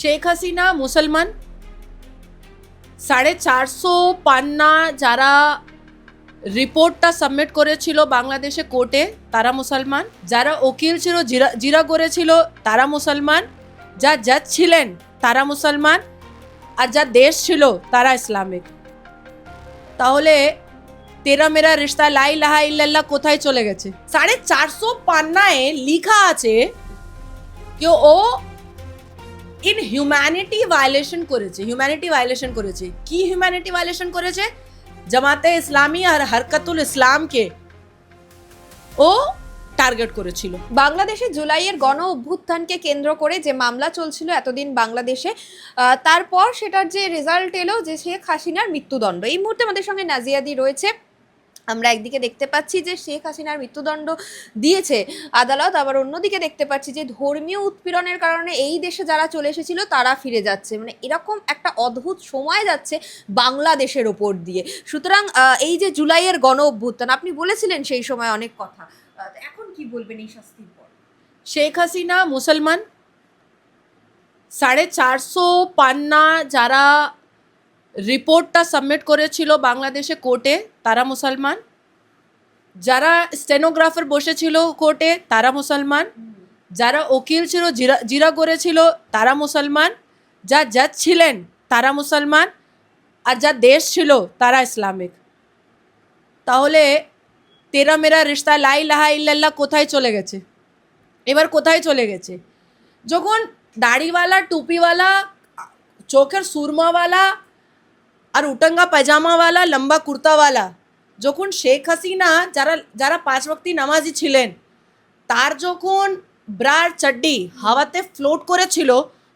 শেখ হাসিনা মুসলমান। সাড়ে চারশো পান্না যারা রিপোর্টটা সাবমিট করেছিল বাংলাদেশে কোর্টে, তারা মুসলমান। যারা উকিল ছিল, জিরা জিরা করেছিল তারা মুসলমান। যা জাজ ছিলেন, তারা মুসলমান। আর যা দেশ ছিল, তারা ইসলামিক। তাহলে তেরা মেরা রিশতা লাই লাহা ইল্লাল্লাহ কোথায় চলে গেছে? সাড়ে চারশো পান্নায় লিখা আছে, কেউ ও ইন হিউম্যানিটি ভায়োলেশন করেছে, হিউম্যানিটি ভায়োলেশন করেছে। কি হিউম্যানিটি ভায়োলেশন করেছে? জামাতে ইসলামী আর হরকতুল ইসলামকে ও টার্গেট করেছিল। বাংলাদেশে জুলাইয়ের গণ অভ্যুত্থানকে কেন্দ্র করে যে মামলা চলছিল এতদিন বাংলাদেশে তারপর সেটার যে রেজাল্ট এলো যে শেখ হাসিনার মৃত্যুদণ্ড। এই মুহূর্তে আমাদের সঙ্গে নাজিয়াদি রয়েছে। আমরা একদিকে দেখতে পাচ্ছি যে শেখ হাসিনার মৃত্যুদণ্ড দিয়েছে, আদালত আবার অন্যদিকে দেখতে পাচ্ছি যে ধর্মীয় উৎপীড়নের কারণে এই দেশে যারা চলে এসেছিল তারা ফিরে যাচ্ছে। মানে এরকম একটা অদ্ভুত সময় যাচ্ছে বাংলাদেশের ওপর দিয়ে। সুতরাং এই যে জুলাইয়ের গণ অভ্যুত্থান, আপনি বলেছিলেন সেই সময় অনেক কথা। এখন কি বলবেন এই শাস্তির পর? শেখ হাসিনা মুসলমান। সাড়ে চারশো পান্না যারা রিপোর্টটা সাবমিট করেছিল বাংলাদেশে কোর্টে, তারা মুসলমান। যারা স্টেনোগ্রাফার বসেছিল কোর্টে, তারা মুসলমান। যারা উকিল ছিল, জিরা জিরা করেছিল তারা মুসলমান। যা জাজ ছিলেন, তারা মুসলমান। আর যা দেশ ছিল, তারা ইসলামিক। তাহলে তেরা মেরা রিশতা লাই লাহা ইল্লাল্লাহ কোথায় চলে গেছে? এবার কোথায় চলে গেছে? যখন দাড়িওয়ালা, টুপিওয়ালা, চোখের সুরমাওয়ালা আর উটঙ্গা পাজামাওয়ালা লম্বা কুর্তাওয়ালা যখন শেখ হাসিনা যারা যারা পাঁচ ভক্তি নামাজি ছিলেন তার যখন ব্রার চাড্ডি হাওয়াতে ফ্লোট করেছিল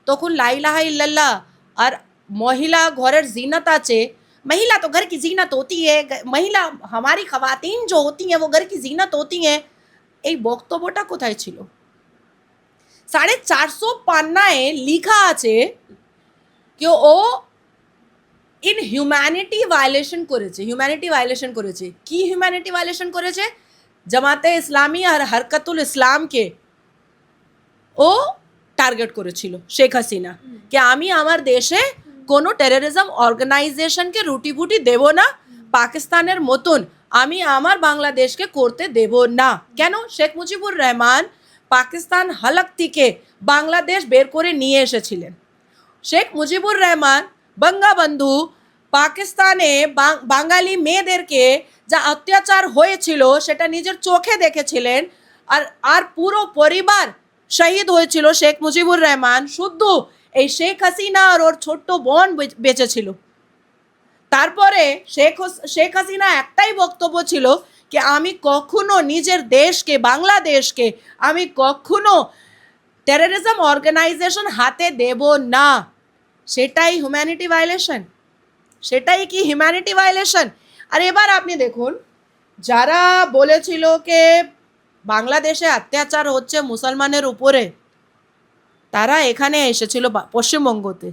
তখন লাইলাহা ইল্লাল্লাহ আর মহিলা ঘরের জিনত আছে महिला तो घर की जीनत होती है ग- महिला हमारी खवातीन जो होती हैं वो घर की जीनत होती हैं এই বক্তব্যটা কোথায় ছিল সাড়ে চারশো পান্নায় লিখা আছে কি ও ইন হিউম্যানিটি ভায়োলেশন করেছে হিউম্যানিটি ভায়োলেশন করেছে। কি হিউম্যানিটি ভায়োলেশন করেছে? জামাতে ইসলামী আর হরকতুল ইসলামকে ও টার্গেট করেছিল শেখ হাসিনা। কি আমি আমার দেশে কোনো টেররিজম অর্গানাইজেশনকে রুটি ফুটি দেব না পাকিস্তানের মতন আমি আমার বাংলাদেশকে করতে দেব না। কেন? শেখ মুজিবুর রহমান পাকিস্তান হালক থেকে বাংলাদেশ বের করে নিয়ে এসেছিলেন। শেখ মুজিবুর রহমান বঙ্গবন্ধু পাকিস্তানে বাঙালি মেয়েদেরকে যা অত্যাচার হয়েছিল সেটা নিজের চোখে দেখেছিলেন। আর আর পুরো পরিবার শহীদ হয়েছিল শেখ মুজিবুর রহমান। শুধু এই শেখ হাসিনা আর ওর ছোট্ট বোন বে- বেঁচে ছিল তারপরে শেখ শেখ হাসিনা একটাই বক্তব্য ছিল কি, আমি কখনো নিজের দেশকে, বাংলাদেশকে, আমি কখনো টেররিজম অর্গানাইজেশন হাতে দেব না। সেটাই হিউম্যানিটি ভায়োলেশন সেটাই কি হিউম্যানিটি ভায়োলেশন আর এবার আপনি দেখুন, যারা বলেছিল কে বাংলাদেশে অত্যাচার হচ্ছে মুসলমানের উপরে, তারা এখানে এসেছিল পশ্চিমবঙ্গতে।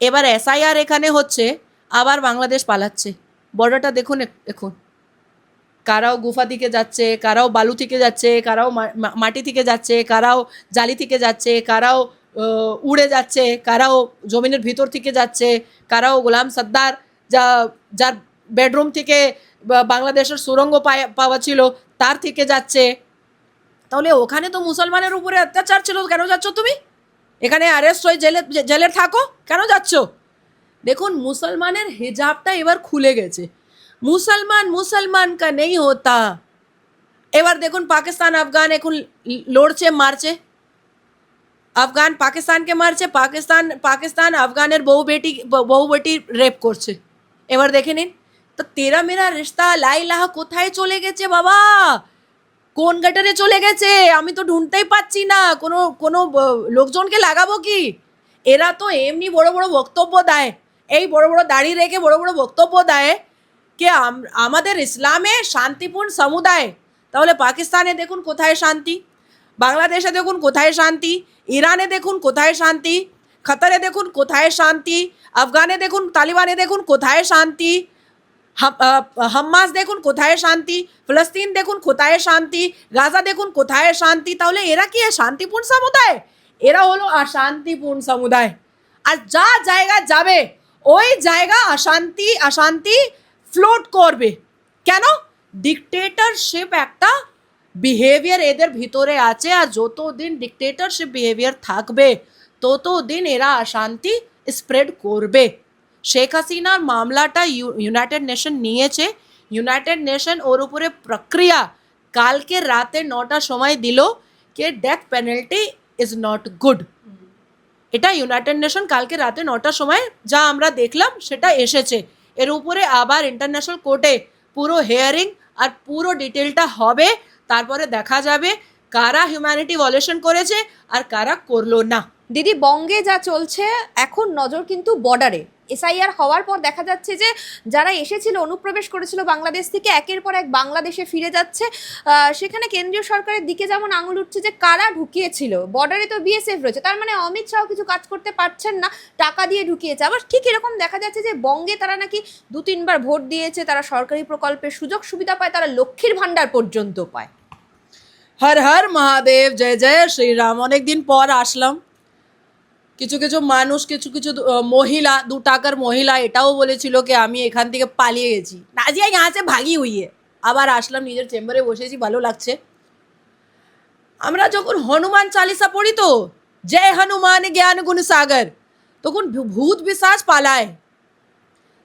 এবার এসআইআর এখানে হচ্ছে, আবার বাংলাদেশ পালাচ্ছে। বর্ডারটা দেখুন এখন কারাও গুফা থেকে যাচ্ছে, কারাও বালু থেকে যাচ্ছে, কারাও মাটি থেকে যাচ্ছে, কারাও জালি থেকে যাচ্ছে, কারাও উড়ে যাচ্ছে, কারাও জমিনের ভিতর থেকে যাচ্ছে, কারাও গোলাম সর্দার যা, যার বেডরুম থেকে বাংলাদেশের সুরঙ্গ পাওয়া ছিল, তার থেকে যাচ্ছে। তাহলে ওখানে তো মুসলমানের উপরে অত্যাচার ছিল, কেন যাচ্ছ তুমি? এখানে অ্যারেস্ট হয়ে জেলে জেলে থাকো, কেন যাচ্ছ? দেখুন, মুসলমানের হিজাবটা এবার খুলে গেছে। মুসলমান মুসলমান কা নেই হতা। এবার দেখুন, পাকিস্তান, আফগান এখন লড়ছে, মারছে। আফগান পাকিস্তানকে মারছে, পাকিস্তান পাকিস্তান আফগানের বউ বেটি বউ বেটি রেপ করছে। এবার দেখে নিন, তো তেরা মেরা রিশতা লাই লাহা কোথায় চলে গেছে বাবা? কোন গাটারে চলে গেছে? আমি তো ঢুঁড়তেই পাচ্ছি না। কোনো কোনো লোকজনকে লাগাবো কি? এরা তো এমনি বড় বড় বক্তব্য দেয়। এই বড় বড় দাড়ি রেখে বড় বড় বক্তব্য দেয় কে আম- আমাদের ইসলামে শান্তিপূর্ণ সমুদায়। তাহলে পাকিস্তানে দেখুন কোথায় শান্তি। বাংলাদেশে দেখুন কোথায় শান্তি, ইরানে দেখুন কোথায় শান্তি কাতারে দেখুন কোথায় শান্তি, আফগানে দেখুন, তালিবানে দেখুন কোথায় শান্তি হাম্মাস দেখুন কোথায় শান্তি, ফিলিস্তিন দেখুন কোথায় শান্তি, গাজা দেখুন কোথায় শান্তি, তাহলে এরা কি শান্তিপূর্ণ সমুদায়? এরা হলো অশান্তিপূর্ণ সমুদায়। আর যা জায়গা যাবে, ওই জায়গা অশান্তি অশান্তি ফ্লোট করবে। কেন? ডিকটেটরশিপ একটা বিহেভিয়ার এদের ভিতরে আছে আর যতদিন ডিকটেটরশিপ বিহেভিয়ার থাকবে তত দিন এরা অশান্তি স্প্রেড করবে। শেখ হাসিনার মামলাটা ইউনাইটেড নেশন নিয়েছে। ইউনাইটেড নেশন ওর উপরে প্রক্রিয়া কালকে রাতে নটার সময় দিল কে death penalty is not good এটা ইউনাইটেড নেশন কালকে রাতে নটার সময় যা আমরা দেখলাম সেটা এসেছে। এর উপরে আবার ইন্টারন্যাশনাল কোর্টে পুরো হেয়ারিং আর পুরো ডিটেলটা হবে। তারপরে দেখা যাবে কারা হিউম্যানিটি ভলেশন করেছে আর কারা করল না। দিদি, বঙ্গে যা চলছে, এখন নজর কিন্তু বর্ডারে এসআইআর হওয়ার পর দেখা যাচ্ছে যে, যারা এসেছিল, অনুপ্রবেশ করেছিল বাংলাদেশ থেকে, একের পর এক বাংলাদেশে ফিরে যাচ্ছে। সেখানে কেন্দ্রীয় সরকারের দিকে যেমন আঙুল উঠছে যে, কারা ঢুকিয়েছিল? বর্ডারে তো বিএসএফ রয়েছে, তার মানে অমিত শাহ কিছু কাজ করতে পারছেন না, টাকা দিয়ে ঢুকিয়েছে। আবার ঠিক এরকম দেখা যাচ্ছে যে, বঙ্গে তারা নাকি দু তিনবার ভোট দিয়েছে, তারা সরকারি প্রকল্পের সুযোগ সুবিধা পায়, তারা লক্ষ্মীর ভাণ্ডার পর্যন্ত পায়। হর হর মহাদেব, জয় জয় শ্রীরাম। অনেকদিন পর আসলাম। কিছু কিছু মানুষ, কিছু কিছু মহিলা, দু টাকার মহিলা এটাও বলেছিল কি আমি এখান থেকে পালিয়ে গেছি। নাজিয়া ইয়াছে ভাগি হইয়ে। আবার আসলাম, নিজের চেম্বারে বসেছি, ভালো লাগছে। আমরা যখন হনুমান চালিসা পড়ি তো, জয় হনুমান জ্ঞান গুণ সাগর, তখন ভূত বিশ্বাস পালায়।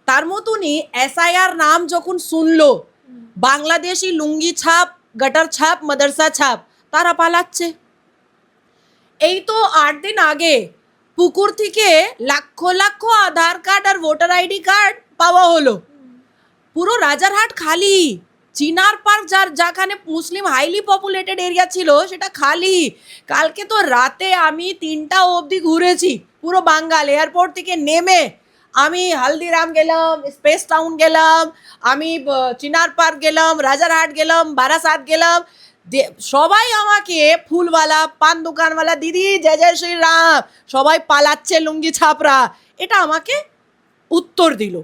তার মতনই এসআইআর নাম যখন শুনলো, বাংলাদেশি লুঙ্গি ছাপ গটার ছাপ মাদ্রাসা ছাপ তারা পালাচ্ছে এই তো আট দিন আগে পুকুর থেকে লাখ লাখ আধার কার্ড আর ভোটার আইডি কার্ড পাওয়া হলো। পুরো রাজারহাট খালি। চিনার পার্ক যার যেখানে মুসলিম হাইলি পপুলেটেড এরিয়া ছিল, সেটা খালি। কালকে তো রাতে আমি তিনটা অবধি ঘুরেছি, পুরো বাঙ্গাল এয়ারপোর্ট থেকে নেমে আমি হালদিরাম গেলাম, স্পেস টাউন গেলাম, আমি চিনার পার্ক গেলাম, রাজারহাট গেলাম, বারাসাত গেলাম। সবাই আমাকে ফুলওয়ালা, পান দোকানওয়ালা, দিদি, জয় জয় শ্রী রাম সবাই পালাচ্ছে লুঙ্গি ছাপরা। এটা আমাকে উত্তর দিল।